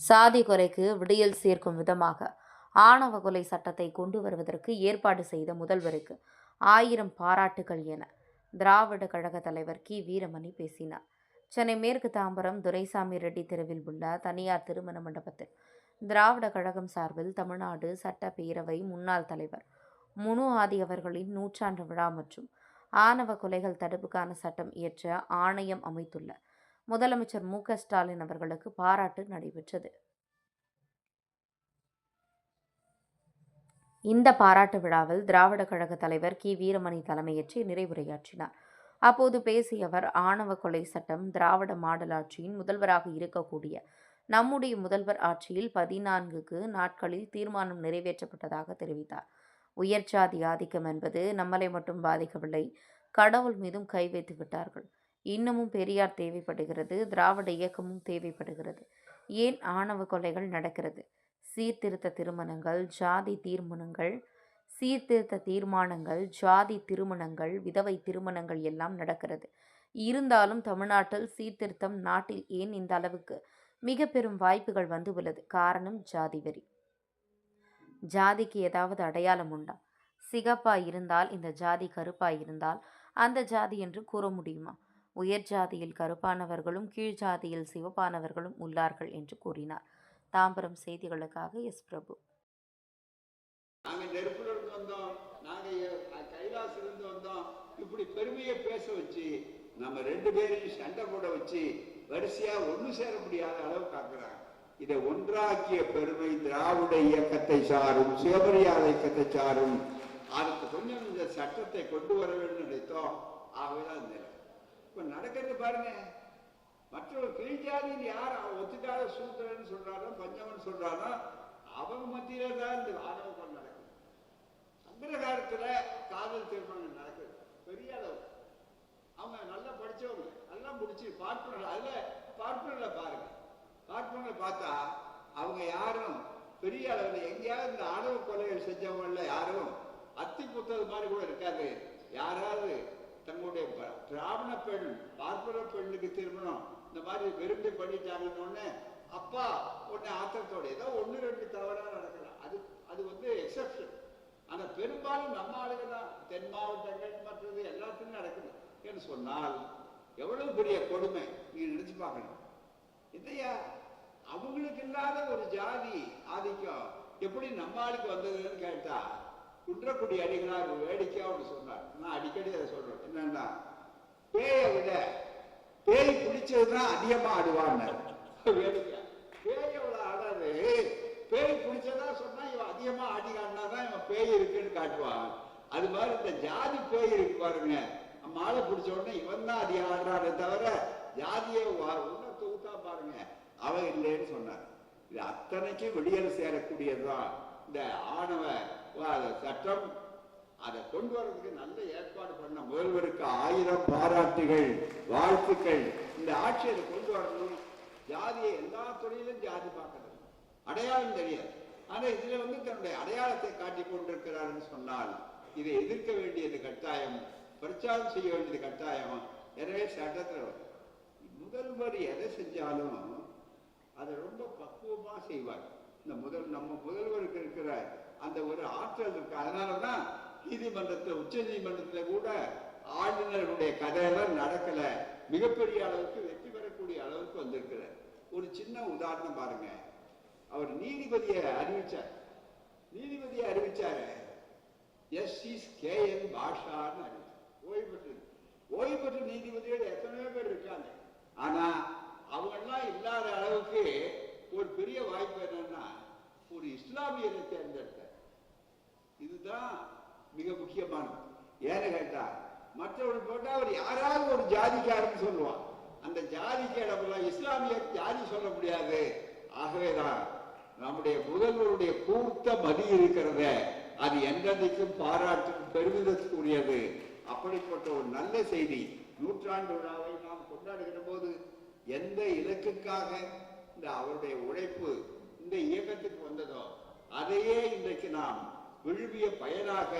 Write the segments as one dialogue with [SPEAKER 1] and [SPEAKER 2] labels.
[SPEAKER 1] சாதி கொலைக்கு விடியல் சேர்க்கும் விதமாக ஆணவ கொலை சட்டத்தை கொண்டு வருவதற்கு ஏற்பாடு செய்த முதல்வருக்கு ஆயிரம் பாராட்டுகள் என திராவிட கழக தலைவர் கி. வீரமணி பேசினார். சென்னை மேற்கு தாம்பரம் துரைசாமி ரெட்டி தெருவில் உள்ள தனியார் திருமண மண்டபத்தில் திராவிட கழகம் சார்பில் தமிழ்நாடு சட்டப்பேரவை முன்னாள் தலைவர் முனு ஆதி அவர்களின் நூற்றாண்டு விழா மற்றும் ஆணவ கொலைகள் தடுப்புக்கான சட்டம் இயற்ற ஆணையம் அமைத்துள்ள முதலமைச்சர் மு. ஸ்டாலின் அவர்களுக்கு பாராட்டு நடைபெற்றது. இந்த பாராட்டு விழாவில் திராவிட கழக தலைவர் கி. வீரமணி தலைமையேற்று நிறைவுரையாற்றினார். அப்போது பேசிய அவர் ஆணவ கொலை சட்டம் திராவிட மாடல் ஆட்சியின் முதல்வராக இருக்கக்கூடிய நம்முடைய முதல்வர் ஆட்சியில் பதினான்குக்கு நாட்களில் தீர்மானம் நிறைவேற்றப்பட்டதாக தெரிவித்தார். உயர்ஜாதி ஆதிக்கம் என்பது நம்மளை மட்டும் பாதிக்கவில்லை கடவுள் மீதும் கை வைத்து விட்டார்கள். இன்னமும் பெரியார் தேவைப்படுகிறது. திராவிட இயக்கமும் தேவைப்படுகிறது. ஏன் ஆணவ கொலைகள் நடக்கிறது? சீர்திருத்த திருமணங்கள் ஜாதி தீர்மானங்கள் சீர்திருத்த தீர்மானங்கள் ஜாதி திருமணங்கள் விதவை திருமணங்கள் எல்லாம் நடக்கிறது. இருந்தாலும் தமிழ்நாட்டில் சீர்திருத்தம் நாட்டில் ஏன் இந்த அளவுக்கு மிக பெரும் வாய்ப்புகள் வந்துள்ளது காரணம் ஜாதி வெறி. ஜாதிக்கு ஏதாவது அடையாளம் உண்டா? சிகப்பா இருந்தால் இந்த ஜாதி கருப்பா இருந்தால் அந்த ஜாதி என்று கூற முடியுமா? உயர் ஜாதியில் கருப்பானவர்களும் கீழ் ஜாதியில் சிவப்பானவர்களும் உள்ளார்கள் என்று கூறினார். தாம்பரம் செய்திகளுக்காக எஸ். பிரபு.
[SPEAKER 2] நாங்க நெருப்புல இருந்து வந்தோம். நாங்க வந்தோம். இப்படி பெருமையை பேச வச்சு நம்ம ரெண்டு பேரையும் சண்டை போட வச்சு வரிசையா ஒண்ணு சேர முடியாத அளவு காக்குறாங்க. இதை ஒன்றாக்கிய பெருமை திராவிட இயக்கத்தை சாரும் சிவபரியாத இயக்கத்தை சாரும் அதுக்கு கொஞ்சம் இந்த சட்டத்தை கொண்டு வர வேண்டும் நினைத்தோம். ஆகவேதான் இந்த நிலை. இப்ப நடக்கிறது பாருங்க. மற்றவர் கிழிஜாதின்னு யார் ஒத்துக்காத சூத்திரன் சொல்றாரோ பஞ்சவன் சொல்றாரோ அவங்க மத்தியில தான் இந்த ஆணவ கொலை நடக்குது. அக்ரகாரத்துல காதல் திருமணம் நடக்குது. பெரிய அளவு. அவங்க நல்லா படிச்சவங்க. நல்லா முடிச்சு பார்ப்பனர் அதுல பார்ப்பனர்ல பாருங்க. பார்ப்பனர்ல பார்த்தா அவங்க யாரும் பெரிய அளவில் எங்கேயாவது இந்த ஆணவ கொலைகள் செஞ்சவங்கள யாரும் அத்தி புத்தது மாதிரி கூட இருக்காது. யாராவது தங்களுடைய பிராமண பெண் பார்ப்பன பெண்ணுக்கு திருமணம். இந்த மாதிரி விரும்பி பண்ணிட்டாங்கன்னு உடனே அப்பா உடனே ஆத்திரத்தோட ஏதோ ஒண்ணு ரெண்டு தவறா நடக்கலாம். அது அது வந்து எக்ஸப்ஷன் ஆனால் பெரும்பாலும் நம்ம ஆளுங்க தான். தென் மாவட்டங்கள் மற்றது எல்லாத்துக்கும் நடக்குது. என்று சொன்னால் எவ்வளவு பெரிய கொடுமை நீங்க நினைச்சு பார்க்கணும். இல்லையா? அவங்களுக்கு இல்லாத ஒரு ஜாதி ஆதிக்கம் எப்படி நம்ம ஆளுக்கு வந்ததுன்னு கேட்டா குன்றக்குடி அடிகளார் ஒரு வேடிக்கையா ஒன்று சொன்னார். நான் அடிக்கடி அதை சொல்றேன். என்னன்னா பேயை விட பேய் பிடிச்சதுதான் அதிகமா ஆடுவான்னு. வேடிக்கை. பேய் எவ்வளவு ஆடாது. பேய் பிடிச்சதா சொன்னா இவன் அதிகமா ஆடி காட்டினாதான் இவன் பேய் இருக்குன்னு காட்டுவான். அது மாதிரி இந்த ஜாதி பேய் இருக்கு பாருங்க. மாலை பிடிச்ச உடனே இவன் தான் அதிகம் ஆடுறாரே தவிர ஜாதியை உன்ன தொகுத்தா பாருங்க. அவன் இல்லைன்னு சொன்னார். இது அத்தனைக்கும் வெளியேற சேரக்கூடியதுதான். இந்த ஆணவ சட்டம் அதை கொண்டு வர்றதுக்கு நல்ல ஏற்பாடு பண்ண முதல்வருக்கு ஆயிரம் பாராட்டுகள் வாழ்த்துக்கள். இந்த ஆட்சி அதை கொண்டு வரணும். ஜாதியை எல்லா துறையிலும் ஜாதி பார்க்கறது. அடையாளம் தெரியாது. ஆனா இதுல வந்து தன்னுடைய அடையாளத்தை காட்டி கொண்டிருக்கிறார்னு சொன்னால் இதை எதிர்க்க வேண்டியது கட்டாயம் பிரச்சாரம் செய்ய வேண்டியது கட்டாயம். எனவே சட்டத்தில் வரும். முதல்வர் எதை செஞ்சாலும் அதை ரொம்ப பக்குவமா செய்வார். இந்த முதல் நம்ம முதல்வருக்கு இருக்கிற அந்த ஒரு ஆற்றல் இருக்கு. அதனாலதான் நீதிமன்றத்துல உச்ச நீதிமன்றத்துல கூட ஆளுநருடைய கதையெல்லாம் நடக்கல. மிகப்பெரிய அளவுக்கு வெற்றி பெறக்கூடிய அளவுக்கு வந்திருக்கிறார். ஒரு சின்ன உதாரணம் பாருங்க. அவர் நீதிபதியை அறிவிச்சார். நீதிபதியை அறிவிச்சாரு. S K N பாஷான்னு அறிவிச்சார். ஓய்வு பெற்று ஓய்வு பெற்ற நீதிபதிகள் எத்தனையோ பேர் இருக்காங்க. ஆனா அவங்கெல்லாம் இல்லாத அளவுக்கு ஒரு பெரிய வாய்ப்பு என்னன்னா ஒரு இஸ்லாமியரை தேர்ந்தெடுத்த இதுதான் மிக முக்கியமானது ஏன்னு கேட்டா மற்றவர்கள் போட்டா அவர் யாராவது ஒரு ஜாதிக்காரன்னு சொல்லுவான். அந்த ஜாதிக்கு இடமெல்லாம் இஸ்லாமிய ஜாதி சொல்ல முடியாது. ஆகவேதான் நம்முடைய முதல்வருடைய கூர்த்த மதி இருக்கிறத அது என்றென்றைக்கும் பாராட்டும் பெருமிதத்துக்குரியது. அப்படிப்பட்ட ஒரு நல்ல செய்தி நூற்றாண்டு விழாவை நாம் கொண்டாடுகிற போது எந்த இலக்குக்காக இந்த அவருடைய உழைப்பு இந்த இயக்கத்துக்கு வந்ததோ அதையே இன்றைக்கு நாம் விழுவிய பயனாக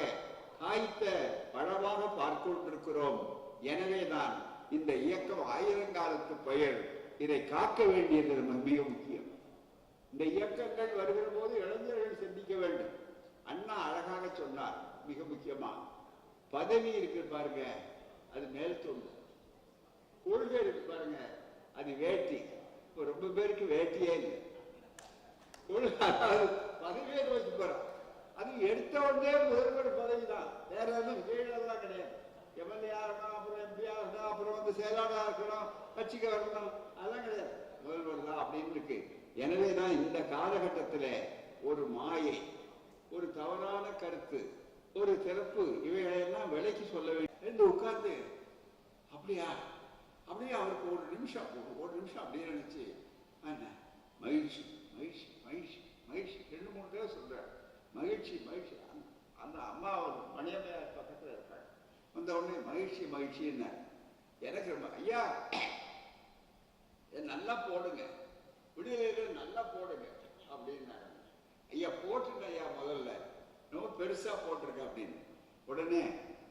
[SPEAKER 2] காய்த்த பழமாக பார்த்து கொண்டிருக்கிறோம் எனவேதான் இந்த இயக்கம் ஆயிரங்காலத்து பெயர் இதை காக்க வேண்டியது மிக முக்கியம். இந்த இயக்கங்கள் வருகிற போது இளைஞர்கள் சிந்திக்க வேண்டும். அண்ணா அழகாக சொன்னார் மிக முக்கியமா. பதவி இருக்கு பாருங்க அது மேல் தொண்டு. கொள்கை இருக்கு பாருங்க அது வேட்டி. இப்போ ரொம்ப பேருக்கு வேட்டியே இல்லை. பதவியே நோக்கி போறோம். அது எடுத்த உடனே முதல்வர் பதவி தான் வேற எதுவும் கீழெல்லாம் கிடையாது. எம்எல்ஏ இருக்கணும் அப்புறம் எம்பியா இருக்கணும் அப்புறம் வந்து செயலாளராக இருக்கணும் கட்சிக்கு வரணும் அதெல்லாம் கிடையாது. முதல்வர் தான் அப்படின்னு இருக்கு. எனவே தான் இந்த காலகட்டத்தில் ஒரு மாயை ஒரு தவறான கருத்து ஒரு சிறப்பு இவைகளையெல்லாம் விலைக்கு சொல்ல வேண்டும். என்று உட்கார்ந்து அப்படியா? அப்படியே? அவருக்கு ஒரு நிமிஷம் ஒரு- நிமிஷம் அப்படியே நினைச்சு மகிழ்ச்சி மகிழ்ச்சி மகிழ்ச்சி மகிழ்ச்சி. ரெண்டு மூணு பேர் சொல்றாரு. மகிழ்ச்சி மகிழ்ச்சி. அந்த- அம்மா ஒரு மணியம்மையார் பக்கத்துல இருக்காங்க. வந்த உடனே மகிழ்ச்சி மகிழ்ச்சின்னு. எனக்கு ரொம்ப ஐயா நல்லா போடுங்க. விடுதலைகள் நல்லா போடுங்க அப்படின்னாரு ஐயா போட்டுங்க ஐயா முதல்ல. ரொம்ப பெருசா போட்டிருக்க அப்படின்னு. உடனே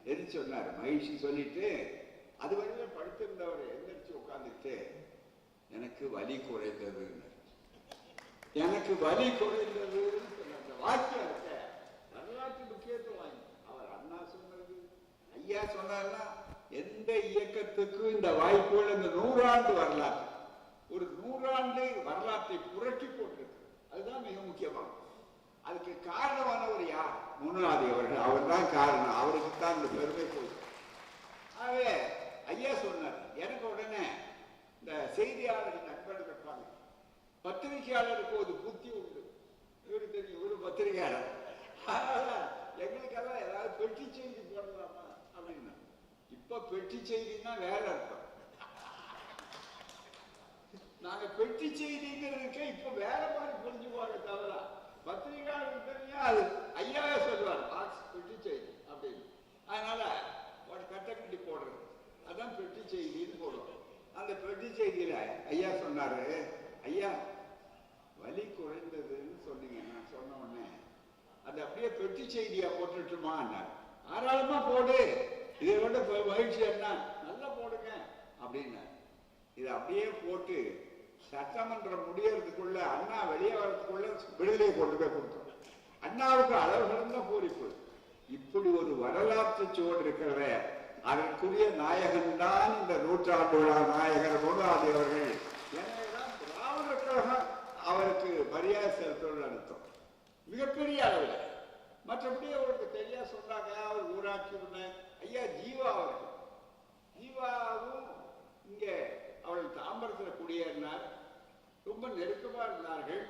[SPEAKER 2] எது சொன்னார் மகிழ்ச்சி சொல்லிட்டு அது வரையில படுத்திருந்தவர் எந்திரிச்சு உட்காந்துட்டு எனக்கு வலி குறைந்தது எனக்கு வலி குறைந்ததுன்னு சொன்ன வரலாற்று முக்கியத்துவம் வாங்கி. அவர் அண்ணா சொன்னது ஐயா சொன்னார்னா எந்த இயக்கத்துக்கும் இந்த வாய்ப்புகள் இந்த நூறாண்டு வரலாற்று ஒரு நூறாண்டு வரலாற்றை புரட்டி போட்டிருக்கு. அதுதான் மிக முக்கியமாகும் அதுக்கு காரணமானவர் யார்? முன்னாதி அவர்கள். அவர் தான் காரணம். அவருக்கு தான் இந்த பெருமை போகுது ஆகவே ஐயா சொன்னார் எனக்கு உடனே இந்த செய்தியாளர்கள் நண்பர்கள் இருப்பாங்க. பத்திரிகையாளருக்கு ஒரு புத்தி உண்டு. இவரு தெரியும் இவரு பத்திரிகையாளர். அதனால எங்களுக்கெல்லாம் ஏதாவது பெட்டி செய்தி போடலாமா? அப்படின்னு இப்ப பெட்டி செய்தின்னா வேற அர்த்தம். நாங்க பெட்டி செய்திங்கிறதுக்கு இப்ப வேற மாதிரி புரிஞ்சுக்குவாங்க தவிர பத்திரிகையாளருக்கு தெரியும் அது ஐயாவே சொல்லுவார் பாக்ஸ் பெட்டி செய்தி அப்படின்னு. அதனால ஒரு கட்டக்கட்டி போடுறது. அதான் பெட்டி செய்தின்னு போடுவோம் அந்த பெட்டி செய்தியில ஐயா சொன்னாரு ஐயா வலி குறைந்ததுன்னு சொன்னீங்க நான் சொன்ன உடனே அது அப்படியே பெட்டி செய்தியா போட்டுட்டுமா தாராளமா போடு. இதை விட மகிழ்ச்சி என்ன? நல்லா போடுங்க அப்படின்னு இதை அப்படியே போட்டு சட்டமன்றம் முடியறதுக்குள்ள அண்ணா வெளியே வர்றதுக்குள்ள விடுதலை கொண்டு போய் கொடுத்தோம். அண்ணாவுக்கு அளவு கடந்த பூரிப்பு. இப்படி ஒரு வரலாற்று சுவடு இருக்கிறத அதற்குரிய நாயகன் தான் இந்த நூற்றாண்டு விழா நாயகர் முருகாதி அவர்கள் எனவேதான் திராவிட கழகம் அவருக்கு மரியாதை செலுத்தணும்னு அர்த்தம் மிகப்பெரிய அளவில். மற்றபடி அவருக்கு தெரியா சொன்னாங்க அவர் ஊராட்சி பண்ண ஐயா ஜீவா அவர்கள். ஜீவாவும் இங்கே அவள் தாம்பரத்தில் குடியேறினார். ரொம்ப நெருக்கமா இருந்தார்கள்.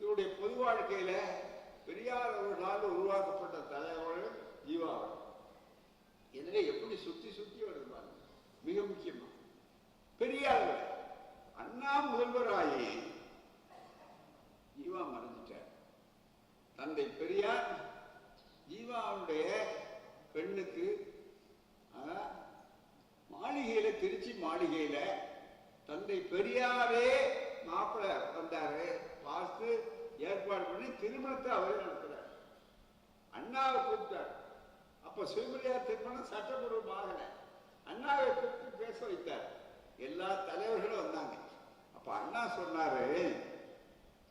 [SPEAKER 2] இவருடைய பொது வாழ்க்கையில பெரியார் அவர்களால் உருவாக்கப்பட்ட தலைவர்கள் ஜீவா அவர்கள். எனவே எப்படி சுத்தி சுத்தி வருவாங்க மிக முக்கியமா. பெரியார் அண்ணா முதல்வராகி ஜீவா மறந்துட்டார் தந்தை பெரியார் ஜீவாவுடைய பெண்ணுக்கு மாளிகையில திருச்சி மாளிகையில தந்தை பெரியாரே மாப்பிள்ள வந்தாரு பார்த்து ஏற்பாடு பண்ணி திருமணத்தை அவரே நடத்துறார். அண்ணாவை கூப்பிட்டார். அப்ப சுயமரியார் திருமணம் சட்டப்பூர்வமாகல அண்ணாவை கூப்பிட்டு பேச வைத்தார். எல்லா தலைவர்களும் வந்தாங்க. அப்ப அண்ணா சொன்னாரு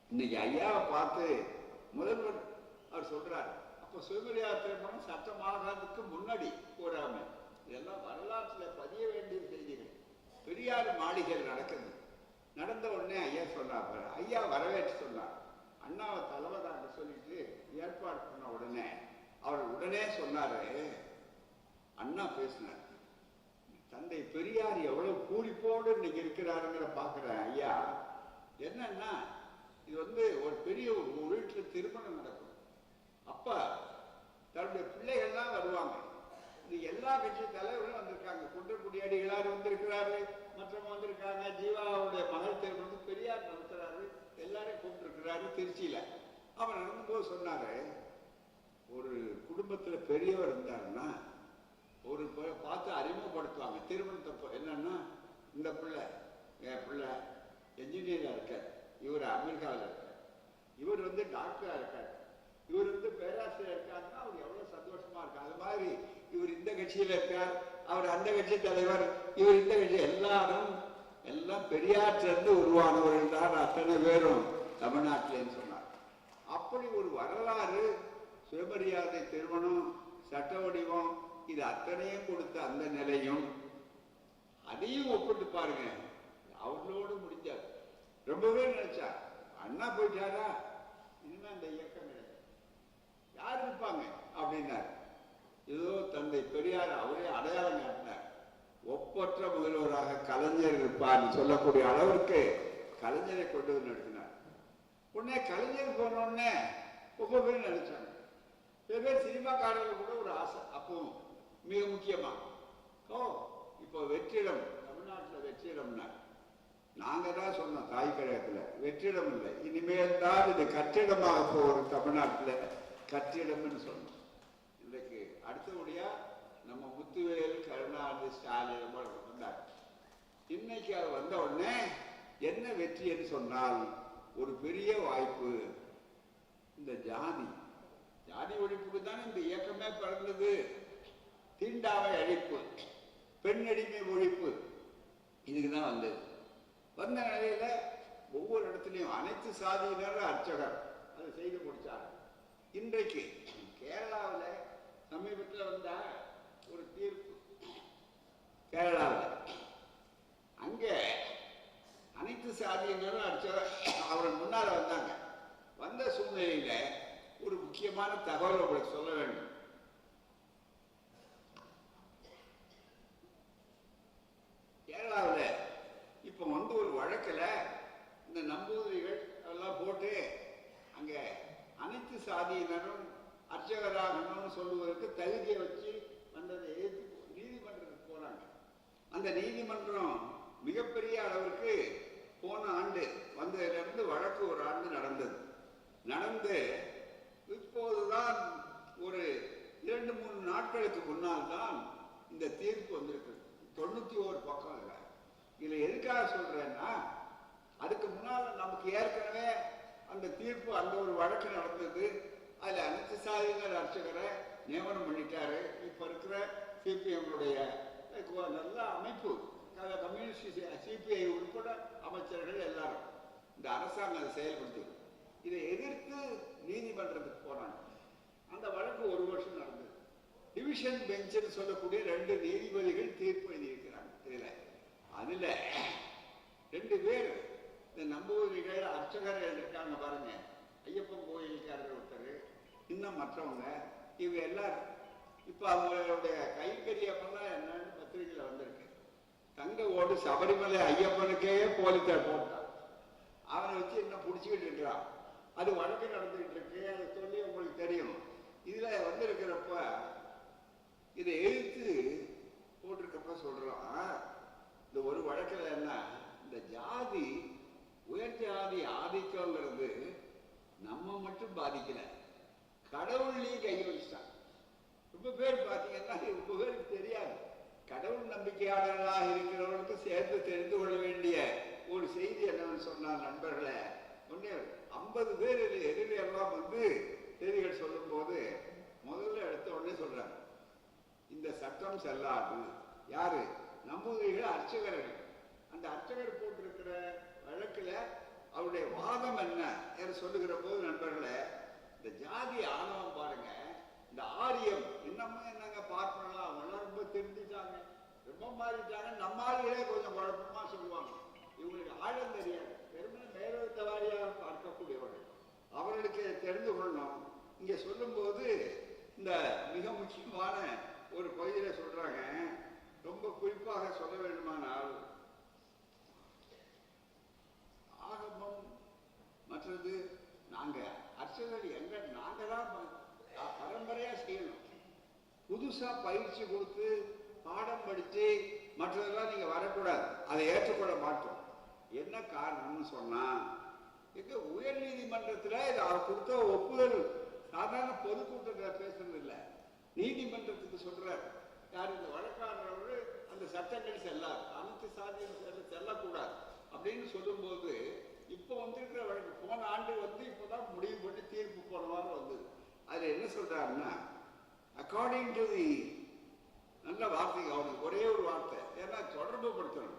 [SPEAKER 2] இன்னைக்கு ஐயாவை பார்த்து முதல்வர் அவர் சொல்றார். அப்ப சுயமரியாதை திருமணம் சட்டமாகாததுக்கு முன்னாடி கூறாம இதெல்லாம் வரலாற்றுல பதிய வேண்டிய செய்திகள். பெரியார் மாளிகையில் நடக்குது. நடந்த உடனே ஐயா சொன்னார். ஐயா வரவேற்று சொன்னார். அண்ணாவை தலைவராக சொல்லிட்டு ஏற்பாடு பண்ண உடனே அவர் உடனே சொன்னாரு. அண்ணா பேசினார். தந்தை பெரியார் எவ்வளவு கூலிப்போடு இன்னைக்கு இருக்கிறாருங்கிற பாக்குறேன் ஐயா. என்னன்னா இது வந்து ஒரு பெரிய வீட்டில் திருமணம் நடக்கும். அப்ப தன்னுடைய பிள்ளைகள்லாம் வருவாங்க. இது எல்லா கட்சி தலைவர்களும் வந்திருக்காங்க. குன்றக்குடி அடிகளார் வந்திருக்கிறாரு. மற்றவங்க வந்திருக்காங்க. ஜீவாவுடைய மகள் வந்து பெரியார் நடத்துறாரு. எல்லாரையும் கூப்பிட்டுருக்கிறாரு திருச்சியில. அவர் நடக்கும்போது சொன்னாரு ஒரு குடும்பத்துல பெரியவர் இருந்தாருன்னா ஒரு பார்த்து அறிமுகப்படுத்துவாங்க. திருமணத்தப்போ என்னன்னா இந்த பிள்ளை என் பிள்ளை என்ஜினியரா இருக்க இவர் அமெரிக்காவில் இருக்க இவர் வந்து டாக்டரா இருக்கார். இவர் வந்து பேராசிரியர் இருக்காருன்னா அவர் எவ்வளவு சந்தோஷமா இருக்கு அது மாதிரி இவர் இந்த கட்சியில இருக்கார். அவர் அந்த கட்சி தலைவர். இவர் இந்த கட்சி எல்லாரும் எல்லாம் பெரியாற்றிலிருந்து உருவானவர்கள் தான் அத்தனை பேரும் தமிழ்நாட்டிலேன்னு சொன்னார். அப்படி ஒரு வரலாறு சுயமரியாதை திருமணம் சட்ட வடிவம் இது அத்தனையும் கொடுத்த அந்த நிலையும் அதையும் ஒப்பிட்டு பாருங்க. அவர்களோடு முடிஞ்சார். ரொம்பவே நினைச்சா அண்ணா போயிட்டாரா? இந்த அந்த இயக்கம் யார் இருப்பாங்க? அப்படின்னார். ஏதோ தந்தை பெரியார் அவரே அடையாளம் காட்டினார். ஒப்பற்ற முதல்வராக கலைஞர் இருப்பார் சொல்லக்கூடிய அளவிற்கு கலைஞரை கொண்டு வந்து நடத்தினார். உடனே கலைஞர் போனோடனே ரொம்ப பேர் நினைச்சாங்க. சில பேர் சினிமாக்காரர்கள் கூட ஒரு ஆசை. அப்பவும் மிக முக்கியமா ஓ இப்போ வெற்றிடம் தமிழ்நாட்டில் வெற்றிடம்னா நாங்க தான் சொன்னோம் தாய் கழகத்துல. வெற்றிடம் இல்லை இனிமேல் தான் இது கட்டிடமாக போகிற தமிழ்நாட்டில். கட்டிடம்னு சொன்னோம். இன்றைக்கு அடுத்தபடியா நம்ம முத்துவேல் கருணாநிதி ஸ்டாலின் வந்தார் இன்னைக்கு அது வந்த உடனே என்ன வெற்றின்னு சொன்னால் ஒரு பெரிய வாய்ப்பு. இந்த ஜாதி. ஜாதி ஒழிப்புக்கு தானே இந்த இயக்கமே பிறந்தது. தீண்டாவை அழிப்பு பெண் அடிமை ஒழிப்பு. இதுக்கு தான் வந்தது. வந்த நிலையில ஒவ்வொரு இடத்துலையும் அனைத்து சாதியினர் அர்ச்சகர். அதை செய்து முடிச்சாங்க. இன்றைக்கு கேரளாவில் சமீபத்தில் வந்த ஒரு தீர்ப்பு. கேரளாவில். அங்கே அனைத்து சாதியினரும் அர்ச்சகர். அவர் முன்னால் வந்தாங்க. வந்த சூழ்நிலையில் ஒரு முக்கியமான தகவல் உங்களுக்கு சொல்ல வேண்டும் கேரளாவில் இப்போ வந்து ஒரு வழக்கில் இந்த நம்பூதிரிகள் அதெல்லாம் போட்டு அங்கே அனைத்து சாதியினரும் அர்ச்சகராகணும்னு சொல்லுவதற்கு தகுதியை வச்சு வந்ததை எதிர்த்து நீதிமன்றத்துக்கு போனாங்க அந்த நீதிமன்றம் மிகப்பெரிய அளவிற்கு போன ஆண்டு வந்ததிலிருந்து வழக்கு ஒரு ஆண்டு நடந்தது. நடந்து இப்போதுதான் ஒரு இரண்டு மூணு நாட்களுக்கு முன்னால் தான் இந்த தீர்ப்பு வந்திருக்கு தொண்ணூத்தி ஓரு பக்கம் இல்லை. இதுல எதுக்காக சொல்றேன்னா அதுக்கு முன்னால் நமக்கு ஏற்கனவே அந்த தீர்ப்பு அந்த ஒரு வழக்கு நடந்தது. அதில் அனைத்து சாதியினர் அர்ச்சகரை நியமனம் பண்ணிட்டாரு. இப்போ இருக்கிற சிபிஎம்னுடைய நல்ல அமைப்பு. கம்யூனிஸ்ட் சிபிஐ உட்பட அமைச்சர்கள் எல்லாரும். இந்த அரசாங்கம் அதை செயல்படுத்தி இதை எதிர்த்து நீதிமன்றத்துக்கு போனாங்க. அந்த வழக்கு ஒரு வருஷம் நடந்தது. டிவிஷன் பெஞ்சுன்னு சொல்லக்கூடிய ரெண்டு நீதிபதிகள் தீர்ப்பு எழுதியிருக்கிறாங்க. இதில் அதில் ரெண்டு பேர் இந்த நம்பூதிரிகள் அர்ச்சகர்கள் இருக்காங்க பாருங்க. ஐயப்பன் கோயிலுக்காரர் ஒருத்தர் இன்னும் மற்றவங்க இவங்க எல்லாரும். இப்போ அவங்களுடைய கைங்கரியப்பெல்லாம் என்னன்னு பத்திரிகையில் வந்திருக்கு. தங்க ஓடு சபரிமலை ஐயப்பனுக்கே போலீசார் போட்டான் அவனை வச்சு இன்னும் பிடிச்சிக்கிட்டு இருக்கிறான். அது வழக்கு நடந்துகிட்டு இருக்கு. அதை சொல்லி உங்களுக்கு தெரியும். இதில் வந்திருக்கிறப்ப இதை எழுத்து போட்டிருக்கப்ப சொல்கிறான் இந்த ஒரு வழக்கில் என்ன இந்த ஜாதி உயர் ஆதி ஆதிக்கங்கிறது நம்ம மட்டும் பாதிக்கல. கடவுள்லையும் கை வச்சிட்டான் ரொம்ப பேர் பார்த்தீங்கன்னா ரொம்ப பேருக்கு தெரியாது. கடவுள் நம்பிக்கையாளர்களாக இருக்கிறவர்களுக்கு சேர்த்து தெரிந்து கொள்ள வேண்டிய ஒரு செய்தி என்னன்னு சொன்னார் நண்பர்களே ஒன்னே ஐம்பது பேர் எதிர் எல்லாம் வந்து செய்திகள் சொல்லும்போது முதல்ல எடுத்த உடனே சொல்றாங்க இந்த சட்டம் செல்லாது. யாரு? நம்பூதிரிகள் அர்ச்சகர்கள். அந்த அர்ச்சகர் போட்டிருக்கிற வழக்கில் அவருடைய வாதம் என்ன என்று சொல்லுகிற போது நண்பர்களே இந்த ஜாதி ஆணவம் பாருங்க. இந்த ஆரியம் இன்னமும் என்னங்க பார்ப்பனலாம் அவங்களாம் ரொம்ப தெரிஞ்சுட்டாங்க ரொம்ப மாறிட்டாங்க. நம்ம ஆளுகளே கொஞ்சம் குழப்பமா சொல்லுவாங்க. இவங்களுக்கு ஆழம் தெரியாது. பெருமை மேலோட்ட வாரியாக பார்க்கக்கூடியவர்கள். அவர்களுக்கு தெரிந்து கொள்ளணும். இங்கே சொல்லும்போது இந்த மிக முக்கியமான ஒரு பகுதியில் சொல்கிறாங்க ரொம்ப குறிப்பாக சொல்ல வேண்டுமானால் மற்றது நாங்க அர்ச்சகர் எங்கள் நாங்க தான் பரம்பரையாக செய்யணும். புதுசா பயிற்சி கொடுத்து பாடம் படித்து மற்றதெல்லாம் நீங்கள் வரக்கூடாது. அதை ஏற்றுக்கொள்ள மாட்டோம். என்ன காரணம்னு சொன்னால் எங்க உயர் நீதிமன்றத்தில் இது அவர் கொடுத்த ஒப்புதல். சாதாரண பொதுக்கூட்டத்தில் பேசுறது இல்லை. நீதிமன்றத்துக்கு சொல்கிறார் யார் இந்த வழக்காடுறவரு அந்த சட்டங்கள் செல்லாது. அனைத்து சாதியும் செல்ல- செல்லக்கூடாது. அப்படின்னு சொல்லும்போது இப்போ வந்துருக்கிற வழக்கு போன ஆண்டு வந்து இப்போதான் முடிவு பண்ணி தீர்ப்பு போன வாரம் வந்தது. அதுல என்ன சொல்றாருன்னா அக்கார்டிங் டு தி நல்ல வார்த்தை அவனுக்கு ஒரே ஒரு வார்த்தை ஏன்னா தொடர்பு படுத்தணும்.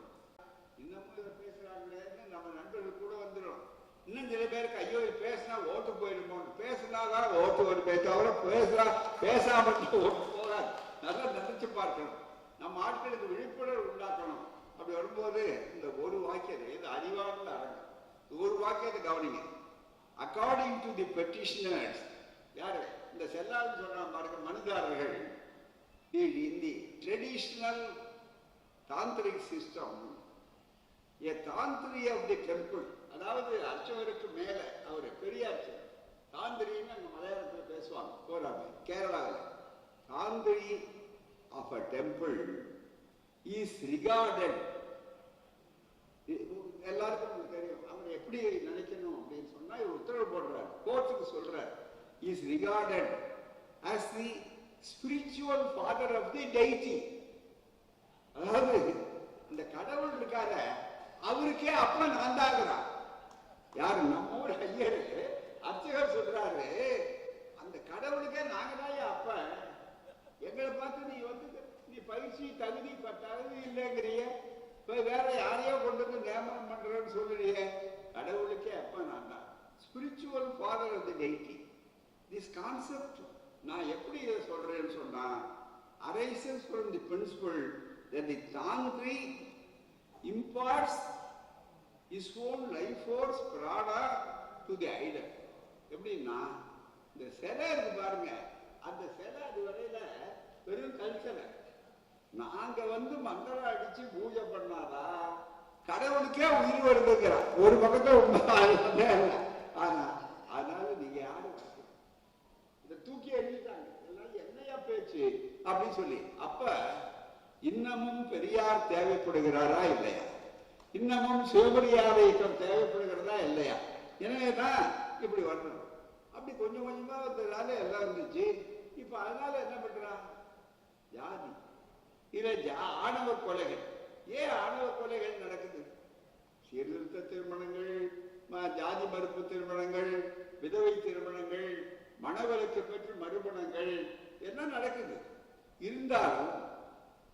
[SPEAKER 2] இன்னமும் இதை பேசுகிறாங்களேன்னு நம்ம நண்பர்கள் கூட வந்துடும் இன்னும் சில பேருக்கு ஐயோ பேசினா ஓட்டு போயிடுமோ பேசினாதான் ஓட்டு வருமே தவிர பேசுறா பேசாமல் ஓட்டு போகாது. நல்லா நினைச்சு பார்க்கணும். நம்ம ஆட்களுக்கு விழிப்புணர்வு உண்டாக்கணும். அப்படி வரும்போது இந்த ஒரு வாக்கியத்தை இது அறிவார்ந்த அரங்கம். ஒரு வாக்கியத்தை கவனிங்க. அக்கார்டிங் டு தி பெட்டிஷனர்ஸ் யாரு? இந்த செல்லான்னு சொல்றாங்க பாருங்க மனுதாரர்கள். In the traditional tantric system a tantri of the temple அதாவது அர்ச்சகருக்கு மேலே அவர் பெரிய அர்ச்சகர். தாந்திரின்னு அங்க மலையாளத்தில் பேசுவாங்க போறாங்க கேரளாவில். Tantri of a temple is regarded எல்லாருக்கும் உங்களுக்கு தெரியும். அவர் எப்படி நினைக்கணும் அப்படின்னு சொன்னா இவர் உத்தரவு போடுறார். கோர்ட்டுக்கு சொல்றார். Is regarded as the spiritual father of the deity. அதாவது இந்த கடவுள் இருக்கார அவருக்கே அப்ப நான் யாரு? நம்ம ஊர் ஐயரு. அர்ச்சகர் சொல்றாரு அந்த கடவுளுக்கே நாங்க தான் அப்ப. எங்களை பார்த்து நீ வந்து நீ பயிற்சி தகுதி ப- தகுதி இல்லைங்கிறிய. வேற யாரையோ கொண்டு வந்து நியமனம் பண்றேன்னு சொல்லுறீங்க கடவுளுக்கே அப்ப நான் தான். Spiritual father of the deity this concept நான் எப்படி இதை சொல்றேன்னு சொன்னா arises from the principle that the tantri imparts his own life force prana to the idol எப்படின்னா இந்த சிலை இருக்கு பாருங்க. அந்த சிலை அது வரையில வெறும் கல் சிலை நாங்க வந்து மந்திரம் அடிச்சு பூஜை பண்ணாதா? கடவுளுக்கே உயிர் வருதுங்கிறார் ஒரு பக்கத்துல உண்மை ஆனா அதனால நீங்க யாரு? இதை தூக்கி எழுதிட்டாங்க இதெல்லாம் என்னையா பேச்சு? அப்படின்னு சொல்லி. அப்ப இன்னமும் பெரியார் தேவைப்படுகிறாரா இல்லையா? இன்னமும் சிவபெரியார் இயக்கம் தேவைப்படுகிறதா இல்லையா? எனவேதான் இப்படி வரணும். அப்படி கொஞ்சம் கொஞ்சமா வந்ததுனால எல்லாம் இருந்துச்சு இப்ப அதனால என்ன பண்றா? ஜாதி இதில் ஜா- ஆணவ கொலைகள். ஏன் ஆணவ கொலைகள் நடக்குது? சீர்திருத்த திருமணங்கள் ம- ஜாதி மறுப்பு திருமணங்கள் விதவை திருமணங்கள் மணவலுக்கு பெற்று மறுமணங்கள் என்ன நடக்குது? இருந்தாலும்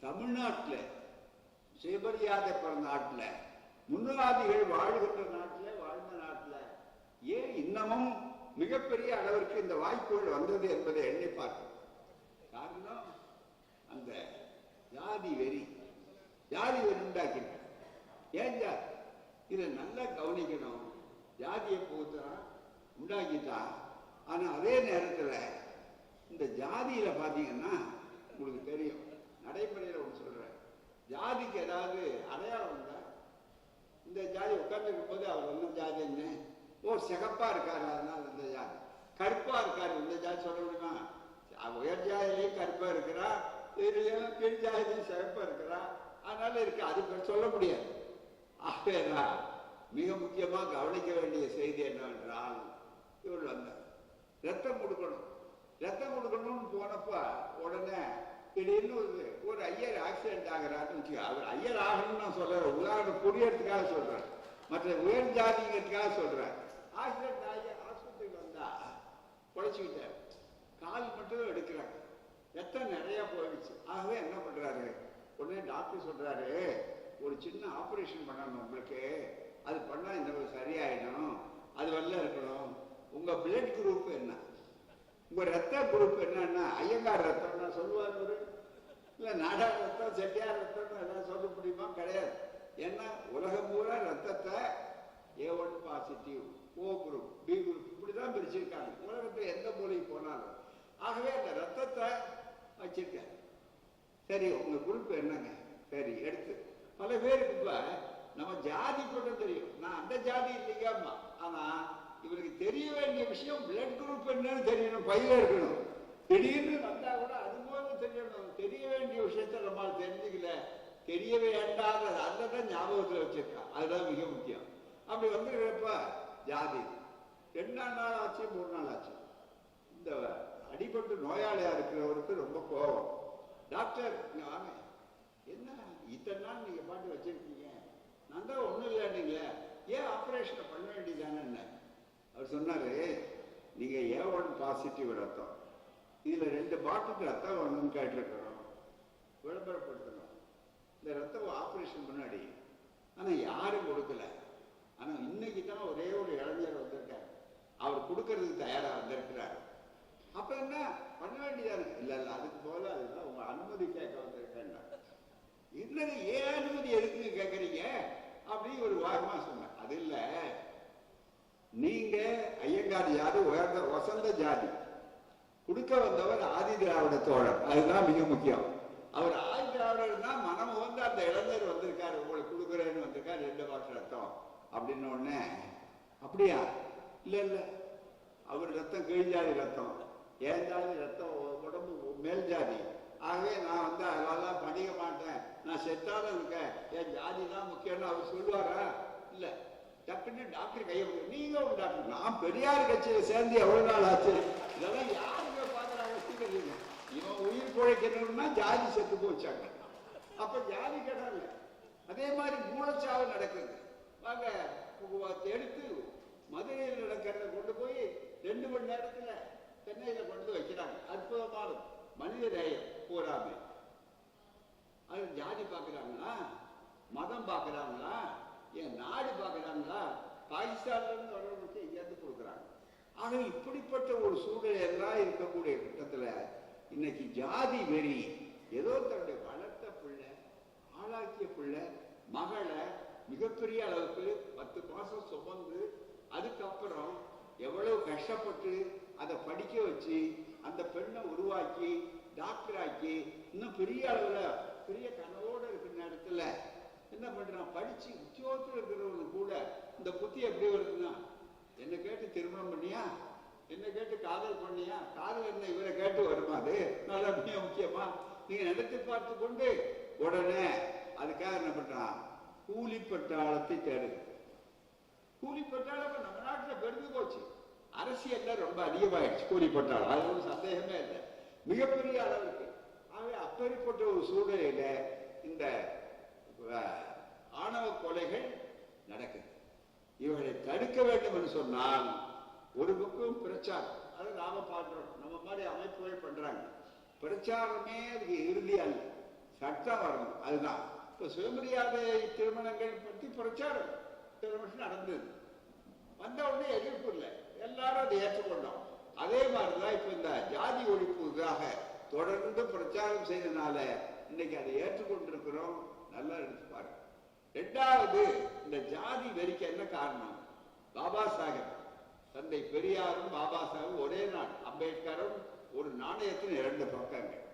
[SPEAKER 2] தமிழ்நாட்டில் சுயமரியாதை பிறந்த நாட்டில் முன்னாதிகள் வாழ்கின்ற நாட்டில் வாழ்ந்த நாட்டில் ஏன் இன்னமும் மிகப்பெரிய அளவிற்கு இந்த வாய்ப்புகள் வந்தது என்பதை எண்ணி பார்க்கணும். காரணம் அந்த ஜாதி வெறி. ஜாதி வெறி உண்டாக்கின. ஏன் இதை நல்லா கவனிக்கணும். ஜாதியை போத்தான் உண்டாக்கிட்டா. ஆனால் அதே நேரத்தில் இந்த ஜாதியில் பார்த்தீங்கன்னா உங்களுக்கு தெரியும். நடைமுறையில் ஒன்று சொல்கிறேன் ஜாதிக்கு ஏதாவது அடையாளம் உண்டா? இந்த ஜாதி உட்காந்துருக்கும் போது அவர் என்ன ஜாதி என்ன ஓ சிகப்பாக இருக்காரு. அதனால் இந்த ஜாதி. கருப்பாக இருக்காரு. இந்த ஜாதி சொல்ல முடியுமா? உயர் ஜாதியிலையும் கருப்பாக இருக்கிறா இதுலயும் கீழ் ஜாதி சிகப்பா இருக்கிறா அதனால இருக்கு. அது சொல்ல முடியாது. ஆகவேனா மிக முக்கியமாக கவனிக்க வேண்டிய செய்தி என்னவென்றால் இவர் வந்தார். ரத்தம் கொடுக்கணும். ரத்தம் கொடுக்கணும்னு போனப்ப உடனே திடீர்னு ஒரு ஒரு ஐயர் ஆக்சிடென்ட் ஆகிறாருன்னு வச்சுக்க அவர் ஐயர் ஆகணும்னு நான் சொல்றேன் உதாரணம் புரியறதுக்காக சொல்றேன் மற்ற உயர் ஜாதிங்கிறதுக்காக சொல்றேன் ஆக்சிடென்ட் ஆகி ஆஸ்பத்திரிக்கு வந்தா பொழைச்சிக்கிட்டார் கால் மட்டும் எடுக்கிறாங்க. ரத்தம் நிறையா போயிடுச்சு. ஆகவே என்ன பண்ணுறாரு உடனே டாக்டர் சொல்கிறாரு ஒரு சின்ன ஆப்ரேஷன் பண்ணணும் உங்களுக்கு. அது பண்ணால் இந்த சரியாயிடும். அது வரல இருக்கணும். உங்கள் பிளட் குரூப் என்ன? உங்கள் ரத்த குரூப் என்னன்னா ஐயங்கார் ரத்தம்னா சொல்லுவார் ஒரு இல்லை நாடார் ரத்தம் செட்டியார் ரத்தம்னு எல்லாம் சொல்ல முடியுமா? கிடையாது. ஏன்னா உலகம் பூரா ரத்தத்தை A one positive O group B group இப்படி தான் பிரிச்சிருக்காங்க. உலகத்தில் எந்த மூலைக்கு போனாலும். ஆகவே அந்த ரத்தத்தை வச்சிருக்காரு. சரி உங்க குறிப்பு என்னங்க? சரி எடுத்து. பல பேருக்கு இப்ப நம்ம ஜாதி கூட தெரியும். நான் அந்த ஜாதி இல்லைங்கம்மா ஆனா இவருக்கு தெரிய வேண்டிய விஷயம் பிளட் குரூப் என்னன்னு தெரியணும் பையில இருக்கணும். திடீர்னு வந்தா கூட அது போல தெரியணும். தெரிய வேண்டிய விஷயத்த நம்மால் தெரிஞ்சுக்கல. தெரிய வேண்டாத அதை தான் ஞாபகத்தில் வச்சிருக்கான். அதுதான் மிக முக்கியம். அப்படி வந்துருக்கிறப்ப ஜாதி. ரெண்டு நாள் ஆச்சு மூணு நாள் ஆச்சு. இந்த அடிபட்டு நோயாளியா இருக்கிறவருக்கு ரொம்ப கோபம். டாக்டர் இங்க வாங்க. என்ன? இத்தனை நாள் நீங்க பாட்டு வச்சிருக்கீங்க. நான் தான் ஒண்ணும் இல்லைன்னீங்களே. ஏன் ஆப்ரேஷனை பண்ண வேண்டியதானே என்ன அவர் சொன்னாரு நீங்க ஏ ஒன் பாசிட்டிவ் ரத்தம். இதுல ரெண்டு பாட்டுக்கு ரத்தம் வேணும்னு கேட்டிருக்கிறோம். விளம்பரப்படுத்தணும். இந்த ரத்தம் ஆப்ரேஷன் முன்னாடி. ஆனா யாரும் கொடுக்கல. ஆனா இன்னைக்கு தான் ஒரே ஒரு இளைஞர் வந்திருக்காரு. அவர் கொடுக்கறதுக்கு தயாரா வந்திருக்கிறார். அப்ப என்ன? பண்ண வேண்டியதானே இல்ல இல்ல அதுக்கு போல அதுதான் உங்க அனுமதி கேட்க வந்திருக்கேன் இல்லைங்க ஏன் அனுமதி எதுக்குன்னு கேட்கறீங்க? அப்படின்னு ஒரு வாரமா சொன்னேன். அது இல்ல. நீங்க ஐயங்காடு யாரு உயர்ந்த வசந்த ஜாதி. கொடுக்க வந்தவர் ஆதி திராவிட தோழர். அதுதான் மிக முக்கியம். அவர் ஆதி திராவிடர்னா மனம் வந்து அந்த இளைஞர் வந்திருக்காரு. உங்களுக்கு கொடுக்குறேன்னு வந்திருக்காரு. ரெண்டு பாட்டு ரத்தம். அப்படின்னு உடனே அப்படியா? இல்ல இல்ல. அவர் ரத்தம் கீழ் ரத்தம். ஏன் ஜாதி ரத்தம் உடம்பு மேல் ஜாதி ஆகவே நான் வந்து அதெல்லாம் பண்ணிக்க மாட்டேன் நான் செத்தாலும் இருக்கேன். என் ஜாதி தான் முக்கியம்னு அவர் சொல்லுவாரா? இல்லை. டக்குன்னு டாக்டர் கையை நீங்க ஒரு டாக்டர். நான் பெரியார் கட்சியில சேர்ந்து எவ்வளவு நாள் ஆச்சு? இதெல்லாம் யாருங்க பாக்குறாங்க சீக்கிரம் இவன் உயிர் பிழைக்கணும்னா ஜாதி செத்து போச்சாங்க. அப்ப ஜாதி கிடையாது அதே மாதிரி மூலச்சாவு நடக்குது. வாங்க எடுத்து மதுரையில் நடக்கிறத கொண்டு போய் ரெண்டு மணி நேரத்துல சென்னையில கொண்டு வைக்கிறாங்க. அற்புதமானது மனித நேயம் பூராமே. அது ஜாதி பார்க்கறாங்களா மதம் பார்க்கறாங்களா என் நாடு பார்க்கறாங்களா பாகிஸ்தான்ல இருந்து வர்றவங்களுக்கு இங்கேருந்து கொடுக்குறாங்க. ஆக இப்படிப்பட்ட ஒரு சூழ்நிலையெல்லாம் எல்லாம் இருக்கக்கூடிய கட்டத்தில் இன்னைக்கு ஜாதி வெறி ஏதோ தன்னுடைய வளர்த்த பிள்ளை ஆளாக்கிய பிள்ளை மகளை மிகப்பெரிய அளவுக்கு பத்து மாசம் சுமந்து அதுக்கப்புறம் எவ்வளவு கஷ்டப்பட்டு அதை படிக்க வச்சு அந்த பெண்ணை உருவாக்கி டாக்டர் ஆக்கி இன்னும் பெரிய அளவுல பெரிய கனவோடு இருக்கிற நேரத்தில் என்ன பண்றான்? படிச்சு உத்தியோகத்தில் இருக்கிறவங்க கூட இந்த புத்தி எப்படி வருதுன்னா என்னை கேட்டு திருமணம் பண்ணியா? என்ன கேட்டு காதல் பண்ணியா? காதல் என்ன இவரை கேட்டு வருமா அது? நல்லா முக்கியமா. நீங்கள் நினைத்து பார்த்து கொண்டு உடனே அதுக்காக என்ன பண்றான்? கூலி பட்டாளத்தை தேடு. கூலி பட்டாளம் நம்ம நாட்டில் பெருந்து போச்சு. அரசியல்ல ரொம்ப அதிகமாயிடுச்சு. கூலி பட்டாளம் அது ஒரு சந்தேகமே இல்லை. மிகப்பெரிய அளவுக்கு. ஆகவே அப்பேற்பட்ட ஒரு சூழ்நிலையில இந்த ஆணவ கொலைகள் நடக்குது. இவர்களை தடுக்க வேண்டும் என்று சொன்னால் ஒரு பக்கம் பிரச்சாரம். அதை நாம பார்க்கிறோம். நம்ம மாதிரி அமைப்புகள் பண்றாங்க. பிரச்சாரமே அதுக்கு இறுதி அல்ல. சட்டம் வரணும். அதுதான். இப்ப சுயமரியாதை திருமணங்கள் பற்றி பிரச்சாரம். சில வருஷம் நடந்தது. வந்த உடனே எதிர்ப்பு இல்லை. எல்லாரும் அதை ஏற்றுக்கொண்டோம் அதே மாதிரிதான் இப்ப இந்த ஜாதி ஒழிப்புக்காக தொடர்ந்து பிரச்சாரம் செய்தனால இன்னைக்கு அதை ஏற்றுக்கொண்டிருக்கிறோம். நல்லா எடுத்து பாருங்க. ரெண்டாவது இந்த ஜாதி வெறிக்க என்ன காரணம்? பாபா சாஹேப். தந்தை பெரியாரும் பாபா சாஹேப் ஒரே நாள் அம்பேத்கரும் ஒரு நாணயத்தின் இரண்டு பக்கங்கள்.